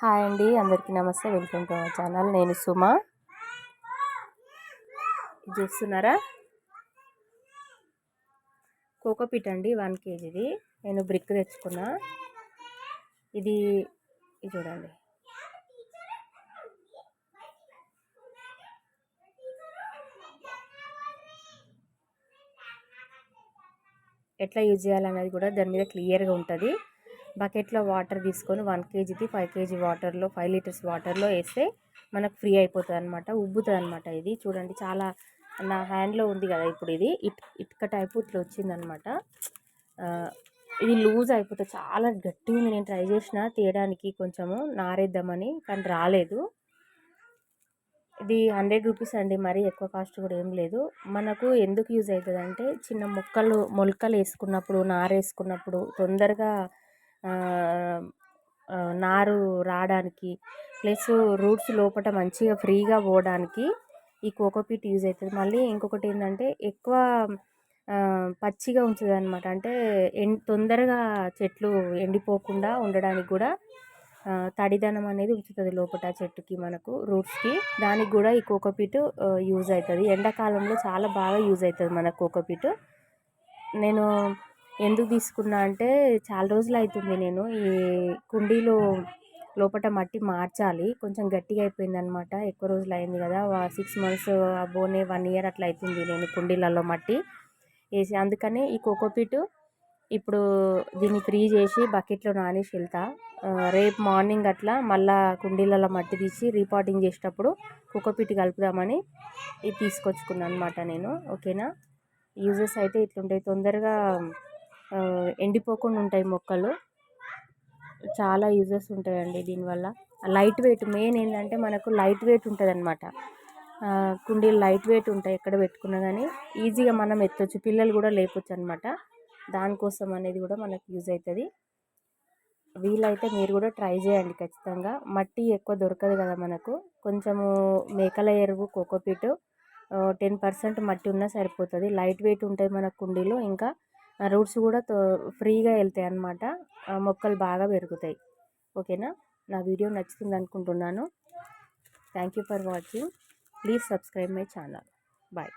Hi అండి అందరికీ నమస్తే. Welcome to our channel. నేను సుమ. చూస్తున్నారా? కోకోపీట్ అండి వన్ కేజీది. నేను బ్రిక్ తెచ్చుకున్నా. ఇది చూడండి. ఎట్లా యూజ్ చేయాలనేది కూడా దాని మీద క్లియర్గా ఉంటుంది. బకెట్లో వాటర్ తీసుకొని వన్ కేజీది ఫైవ్ కేజీ వాటర్లో ఫైవ్ లీటర్స్ వాటర్లో వేస్తే మనకు ఫ్రీ అయిపోతుంది అనమాట ఉబ్బుతుంది అనమాట ఇది. చూడండి చాలా నా హ్యాండ్లో ఉంది కదా ఇప్పుడు ఇది. ఇట్ ఇటుక టైపు ఇట్లా వచ్చిందనమాట ఇది లూజ్ అయిపోతుంది చాలా గట్టిగా ఉంది. నేను ట్రై చేసిన తీయడానికి కొంచెము నారేద్దామని కానీ రాలేదు. ఇది హండ్రెడ్ రూపీస్ అండి మరీ ఎక్కువ కాస్ట్ కూడా ఏం లేదు. మనకు ఎందుకు యూజ్ అవుతుంది అంటే చిన్న మొక్కలు మొలకలు వేసుకున్నప్పుడు నారేసుకున్నప్పుడు తొందరగా నారు రావడానికి ప్లస్ రూట్స్ లోపల మంచిగా ఫ్రీగా పోవడానికి ఈ కోకోపీట్ యూజ్ అవుతుంది. మళ్ళీ ఇంకొకటి ఏంటంటే ఎక్కువ పచ్చిగా ఉంచుతుంది అనమాట అంటే ఎన్ తొందరగా చెట్లు ఎండిపోకుండా ఉండడానికి కూడా తడిదనం అనేది ఉంచుతుంది లోపల చెట్టుకి మనకు రూట్స్కి. దానికి కూడా ఈ కోకోపీట్ యూజ్ అవుతుంది. ఎండాకాలంలో చాలా బాగా యూజ్ అవుతుంది మన కోకోపీట్ నేను ఎందుకు తీసుకున్నా అంటే చాలా రోజులు అవుతుంది నేను ఈ కుండీలో లోపల మట్టి మార్చాలి. కొంచెం గట్టిగా అయిపోయింది అనమాట ఎక్కువ రోజులు అయింది కదా. సిక్స్ మంత్స్ అబోనే వన్ ఇయర్ అట్లా అవుతుంది నేను కుండీలలో మట్టి వేసి. అందుకని ఈ కోకోపీటు ఇప్పుడు దీన్ని ఫ్రీ చేసి బకెట్లో నానేసి వెళ్తా. రేపు మార్నింగ్ అట్లా మళ్ళా కుండీలలో మట్టి తీసి రీపాటింగ్ చేసేటప్పుడు కోకోపీట్ కలుపుదామని ఇది తీసుకొచ్చుకున్నాను అనమాట నేను. ఓకేనా? యూజెస్ అయితే ఇట్లుంటాయి. తొందరగా ఎండిపోకుండా ఉంటాయి మొక్కలు. చాలా యూజెస్ ఉంటాయండి దీనివల్ల లైట్ వెయిట్ మెయిన్ ఏంటంటే మనకు లైట్ వెయిట్ ఉంటుంది అనమాట కుండీలు లైట్ వెయిట్ ఉంటాయి ఎక్కడ పెట్టుకున్నా కానీ ఈజీగా మనం ఎత్తొచ్చు. పిల్లలు కూడా లేపొచ్చు అనమాట దానికోసం అనేది కూడా మనకు యూజ్ అవుతుంది వీలైతే మీరు కూడా ట్రై చేయండి ఖచ్చితంగా. మట్టి ఎక్కువ దొరకదు కదా మనకు. కొంచెము మేకల ఎరువు కోకోపీటు టెన్ పర్సెంట్ మట్టి ఉన్నా సరిపోతుంది. లైట్ వెయిట్ ఉంటాయి మన కుండీలో. ఇంకా రూట్స్ కూడా ఫ్రీగా వెళ్తాయి అన్నమాట. మొక్కలు బాగా పెరుగుతాయి. ఓకేనా? నా వీడియో నచ్చుతుంది అనుకుంటున్నాను. Thank you for watching please subscribe my channel bye